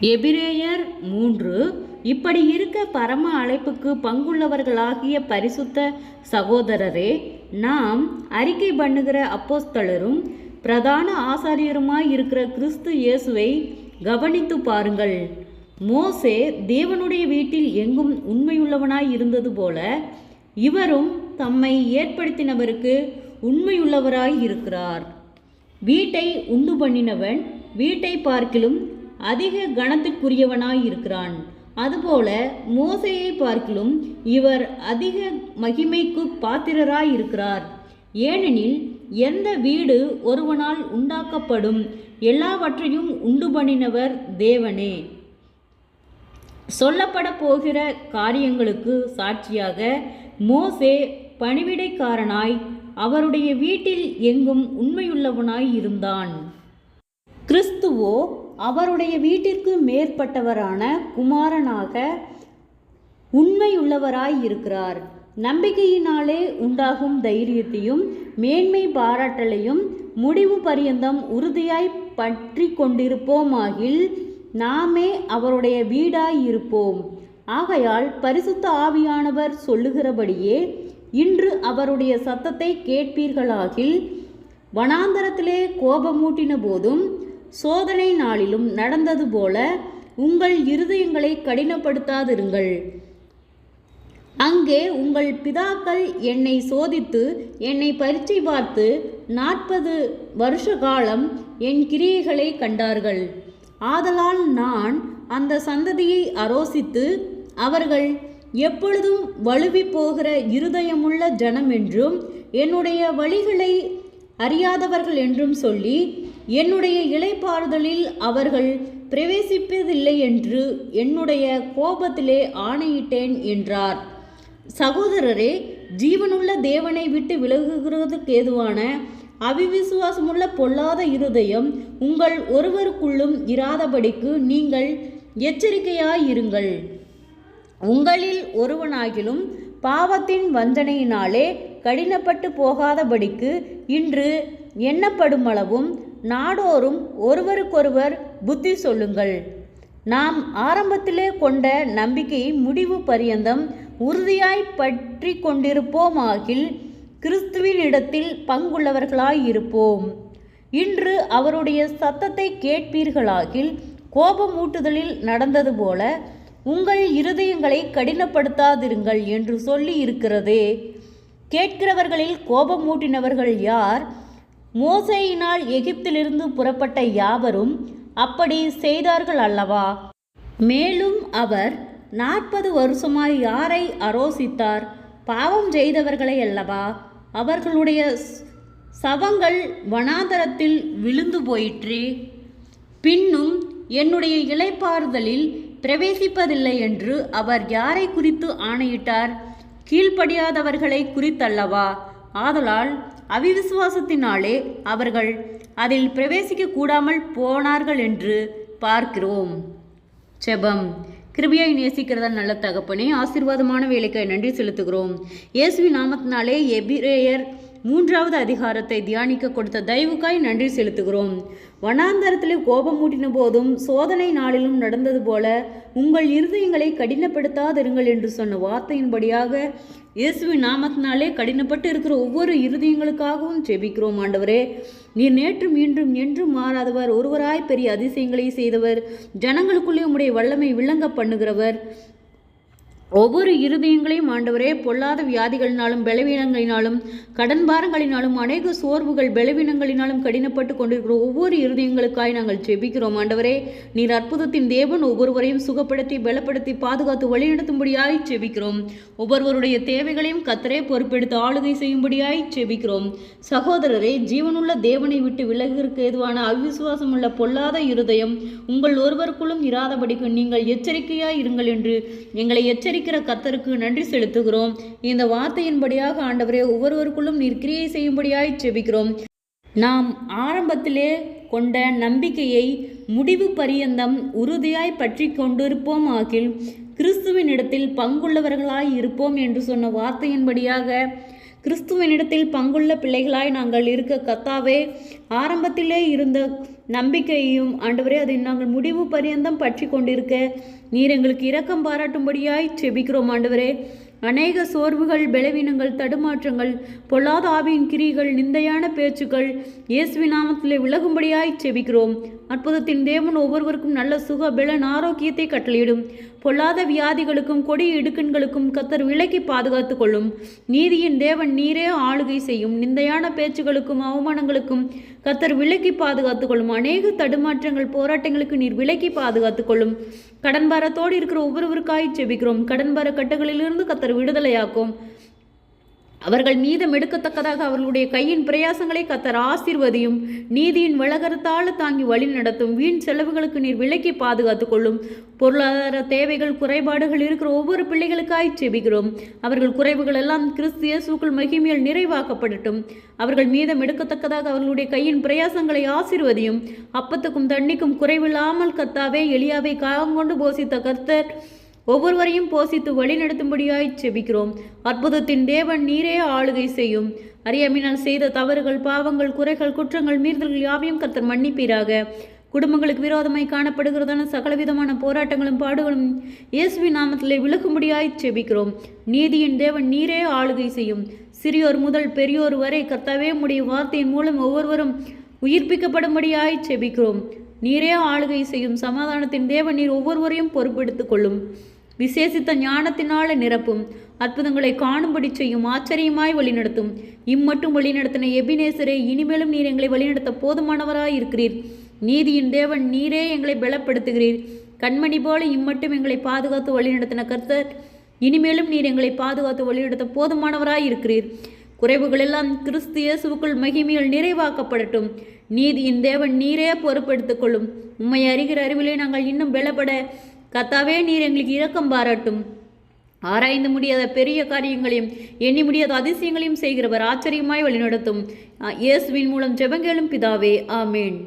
எபிரேயர் மூன்று இப்படி இருக்க பரம அழைப்புக்கு பங்குள்ளவர்களாகிய பரிசுத்த சகோதரரே நாம் அறிக்கை பண்ணுகிற அப்போஸ்தலரும் பிரதான ஆசாரியருமாய் இருக்கிற கிறிஸ்து இயேசுவை கவனித்து பாருங்கள். மோசே தேவனுடைய வீட்டில் எங்கும் உண்மையுள்ளவனாய் இருந்தது போல இவரும் தம்மை ஏற்படுத்தினவருக்கு உண்மையுள்ளவராய் இருக்கிறார். வீட்டை உண்டு பண்ணினவன் வீட்டை பார்க்கிலும் அதிக கணத்திற்குரியவனாய் இருக்கிறான் அதுபோல மோசையை பார்க்கிலும் இவர் அதிக மகிமைக்கு பாத்திரராய் இருக்கிறார் ஏனெனில் எந்த வீடு ஒருவனால் உண்டாக்கப்படும் எல்லாவற்றையும் உண்டு பண்ணினவர் தேவனே. சொல்லப்பட போகிற காரியங்களுக்கு சாட்சியாக மோசே பணிவிடைக்காரனாய் அவருடைய வீட்டில் எங்கும் உண்மையுள்ளவனாய் இருந்தான். கிறிஸ்துவோ அவருடைய வீட்டிற்கு மேற்பட்டவரான குமாரனாக உண்மையுள்ளவராய் இருக்கிறார். நம்பிக்கையினாலே உண்டாகும் தைரியத்தையும் மேன்மை பாராட்டலையும் முடிவு பரியந்தம் உறுதியாய் பற்றி கொண்டிருப்போமாகில் நாமே அவருடைய வீடாய் இருப்போம் ஆகையால் பரிசுத்த ஆவியானவர் சொல்லுகிறபடியே இன்று அவருடைய சத்தத்தை கேட்பீர்களாகில் வனாந்தரத்திலே கோபமூட்டின போதும் சோதனை நாளிலும் நடந்தது போல உங்கள் இருதயங்களை கடினப்படுத்தாதிருங்கள். அங்கே உங்கள் பிதாக்கள் என்னை சோதித்து என்னை பரீட்சை பார்த்து நாற்பது வருஷ காலம் என் கிரியைகளை கண்டார்கள். ஆதலால் நான் அந்த சந்ததியை அரோசித்து அவர்கள் எப்பொழுதும் வலுவி போகிற இருதயமுள்ள ஜனம் என்றும் என்னுடைய வழிகளை அறியாதவர்கள் என்றும் சொல்லி என்னுடைய இலைப்பாறுதலில் அவர்கள் பிரவேசிப்பதில்லை என்று என்னுடைய கோபத்திலே ஆணையிட்டேன் என்றார். சகோதரரே ஜீவனுள்ள தேவனை விட்டு விலகுகிறதுக்கு ஏதுவான அவிவிசுவாசமுள்ள பொல்லாத இருதயம் உங்கள் ஒருவருக்குள்ளும் இராதபடிக்கு நீங்கள் எச்சரிக்கையாயிருங்கள். உங்களில் ஒருவனாகிலும் பாவத்தின் வஞ்சனையினாலே கடினப்பட்டு போகாதபடிக்கு இன்று எண்ணப்படுமளவும் நாடோறும் ஒருவருக்கொருவர் புத்தி சொல்லுங்கள். நாம் ஆரம்பத்திலே கொண்ட நம்பிக்கை முடிவு பரியந்தம் உறுதியாய் பற்றி கொண்டிருப்போமாகில் கிறிஸ்துவின் இடத்தில் பங்குள்ளவர்களாயிருப்போம் இன்று அவருடைய சத்தத்தை கேட்பீர்களாகில் கோபமூட்டுதலில் நடந்தது போல உங்கள் இருதயங்களை கடினப்படுத்தாதிருங்கள் என்று சொல்லி இருக்கிறதே. கேட்கிறவர்களில் கோபமூட்டினவர்கள் யார்? மோசையினால் எகிப்திலிருந்து புறப்பட்ட யாவரும் அப்படி செய்தார்கள் அல்லவா? மேலும் அவர் நாற்பது வருஷமாய் யாரை அரோசித்தார் பாவம் செய்தவர்களை அல்லவா? அவர்களுடைய சவங்கள் வனாந்தரத்தில் விழுந்து போயிற்றே. பின்னும் என்னுடைய இளைப்பாறுதலில் பிரவேசிப்பதில்லை என்று அவர் யாரை குறித்து ஆணையிட்டார்? கீழ்ப்படியாதவர்களை குறித்தல்லவா? ஆதலால் அவிவிசுவாசத்தினாலே அவர்கள் அதில் பிரவேசிக்க கூடாமல் போனார்கள் என்று பார்க்கிறோம். செபம். கிருபியாய் நேசிக்கிறதா நல்ல தகப்பனே ஆசீர்வாதமான வேலைக்காய் நன்றி செலுத்துகிறோம். இயேசுவி நாமத்தினாலே எபிரேயர் மூன்றாவது அதிகாரத்தை தியானிக்க கொடுத்த தயவுக்காய் நன்றி செலுத்துகிறோம். வனாந்தரத்திலே கோபமூட்டின போதும் சோதனை நாளிலும் நடந்தது போல உங்கள் இருதயங்களை கடினப்படுத்தாதிருங்கள் என்று சொன்ன வார்த்தையின்படியாக இயேசுவின் நாமத்தினாலே கடினப்பட்டு இருக்கிற ஒவ்வொரு இருதயங்களுக்காகவும் ஜெபிக்கிறோம் ஆண்டவரே. நீர் நேற்றும் இன்றும் என்றும் மாறாதவர் ஒருவராய் பெரிய அதிசயங்களை செய்தவர் ஜனங்களுக்குள்ளே உம்முடைய வல்லமை விளங்க பண்ணுகிறவர். ஒவ்வொரு இருதயங்களையும் ஆண்டவரே பொல்லாத வியாதிகளினாலும் பலவீனங்களினாலும் கடன் பாரங்களினாலும் அநேக சோர்வுகள் பலவீனங்களினாலும் கடினப்பட்டு கொண்டிருக்கிற ஒவ்வொரு இருதயங்களுக்காய் நாங்கள் ஜெபிக்கிறோம். ஆண்டவரே நீர் அற்புதத்தின் தேவன் ஒவ்வொருவரையும் சுகப்படுத்தி பலப்படுத்தி பாதுகாத்து வழிநடத்தும்படியாய் ஜெபிக்கிறோம். ஒவ்வொருவருடைய தேவைகளையும் கத்தரே பொறுப்பெடுத்து ஆளுகை செய்யும்படியாய் ஜெபிக்கிறோம். சகோதரரே ஜீவனுள்ள தேவனை விட்டு விலகிற்கு எதுவான அவிசுவாசம் உள்ள பொல்லாத இருதயம் உங்கள் ஒருவருக்குள்ளும் இராதபடிக்கு நீங்கள் எச்சரிக்கையாய் இருங்கள் என்று எங்களை எச்சரிக்கிற கத்தருக்கு நன்றி செலுத்துகிறோம். இந்த வார்த்தையின்படியாக ஆண்டவரே ஒவ்வொருவருக்குள்ளும் நீர் கிரியை செய்யும்படியாய் செபிக்கிறோம் நாம் ஆரம்பத்திலே கொண்ட நம்பிக்கையை முடிவு பரியந்தம் உறுதியாய் பற்றி கொண்டிருப்போம் ஆகில் கிறிஸ்துவின் இடத்தில் பங்குள்ளவர்களாய் இருப்போம் என்று சொன்ன வார்த்தையின்படியாக கிறிஸ்துவனிடத்தில் பங்குள்ள பிள்ளைகளாய் நாங்கள் இருக்க கத்தாவே ஆரம்பத்திலே இருந்த நம்பிக்கையையும் ஆண்டவரே அதை நாங்கள் முடிவு பரியந்தம் பற்றி கொண்டிருக்க நீர் எங்களுக்கு இரக்கம் பாராட்டும்படியாய் செபிக்கிறோம் ஆண்டவரே. அநேக சோர்வுகள் பலவீனங்கள் தடுமாற்றங்கள் பொல்லாத ஆவியின் கிரிகள் நிந்தையான பேச்சுக்கள் இயேசுவி நாமத்திலே விலகும்படியாய் செபிக்கிறோம். அற்புதத்தின் தேவன் ஒவ்வொருவருக்கும் நல்ல சுக பலன் ஆரோக்கியத்தை கட்டளையிடும். பொல்லாத வியாதிகளுக்கும் கொடிய இடுக்கண்களுக்கும் கத்தர் விலக்கி பாதுகாத்து கொள்ளும் நீதியின் தேவன் நீரே ஆளுகை செய்யும். நிந்தையான பேச்சுகளுக்கும் அவமானங்களுக்கும் கத்தர் விலக்கி பாதுகாத்து கொள்ளும் அநேக தடுமாற்றங்கள் போராட்டங்களுக்கு நீர் விலக்கி பாதுகாத்து கொள்ளும் கடன்பாரத்தோடு இருக்கிற ஒவ்வொருவருக்காய் செபிக்கிறோம். கடன்பார கட்டுகளிலிருந்து கத்தர் விடுதலையாக்கும். அவர்கள் மீதம் எடுக்கத்தக்கதாக அவர்களுடைய கையின் பிரயாசங்களை கத்தர் ஆசிர்வதியும் நீதியின் வளகரத்தால் தாங்கி வழி நடத்தும் வீண் செலவுகளுக்கு நீர் விலக்கி பாதுகாத்துக் கொள்ளும். பொருளாதார தேவைகள் குறைபாடுகள் இருக்கிற ஒவ்வொரு பிள்ளைகளுக்காய் செபிக்கிறோம் அவர்கள் குறைவுகள் எல்லாம் கிறிஸ்து இயேசுக்குள் மகிமையில் நிறைவாக்கப்படட்டும். அவர்கள் மீதம் எடுக்கத்தக்கதாக அவர்களுடைய கையின் பிரயாசங்களை ஆசிர்வதியும். அப்பத்துக்கும் தண்ணிக்கும் குறைவில்லாமல் கத்தாவே எளியாவை காகங்கொண்டு போசித்த கர்த்தர் ஒவ்வொருவரையும் போசித்து வழிநடத்தும்படியாய் செபிக்கிறோம். அற்புதத்தின் தேவன் நீரே ஆளுகை செய்யும். அறியாமையினால் செய்த தவறுகள் பாவங்கள் குறைகள் குற்றங்கள் மீறுதல்கள் யாவையும் கர்த்தர் மன்னிப்பீராக. குடும்பங்களுக்கு விரோதமாய் காணப்படுகிறதான சகலவிதமான போராட்டங்களும் பாடுகளும் இயேசுவி நாமத்திலே விலகும்படியாய் செபிக்கிறோம். நீதியின் தேவன் நீரே ஆளுகை செய்யும். சிறியோர் முதல் பெரியோர் வரை கர்த்தாவே முடிய வார்த்தையின் மூலம் ஒவ்வொருவரும் உயிர்ப்பிக்கப்படும்படியாய் செபிக்கிறோம். நீரே ஆளுகை செய்யும். சமாதானத்தின் தேவன் நீர் ஒவ்வொருவரையும் பொறுப்பெடுத்துக் கொள்ளும். விசேஷித்த ஞானத்தினால நிரப்பும். அற்புதங்களை காணும்படி செய்யும் ஆச்சரியமாய் வழிநடத்தும். இம்மட்டும் வழிநடத்தின எபினேசரே இனிமேலும் நீர் எங்களை வழிநடத்த போதுமானவராய் இருக்கிறீர் நீதியின் தேவன் நீரே எங்களை பலப்படுத்துகிறீர். கண்மணி போல இம்மட்டும் எங்களை பாதுகாத்து வழிநடத்தின கர்த்தர் இனிமேலும் நீர் எங்களை பாதுகாத்து வழிநடத்த போதுமானவராய் இருக்கிறீர் குறைவுகள் எல்லாம் கிறிஸ்து இயேசுவுக்குள் மகிமையில் நிறைவாக்கப்படட்டும். நீதியின் தேவன் நீரே பொறுப்பெடுத்துக் கொள்ளும் உம்மை அறிகிற அறிவிலே நாங்கள் இன்னும் பலப்பட கத்தாவே நீர் எங்களுக்கு இரக்கம் பாராட்டும். ஆராய்ந்து முடியாத பெரிய காரியங்களையும் எண்ணி முடியாத அதிசயங்களையும் செய்கிறவர் ஆச்சரியமாய் வழிநடத்தும். இயேசுவின் மூலம் ஜெபங்கேளும் பிதாவே ஆமேன்.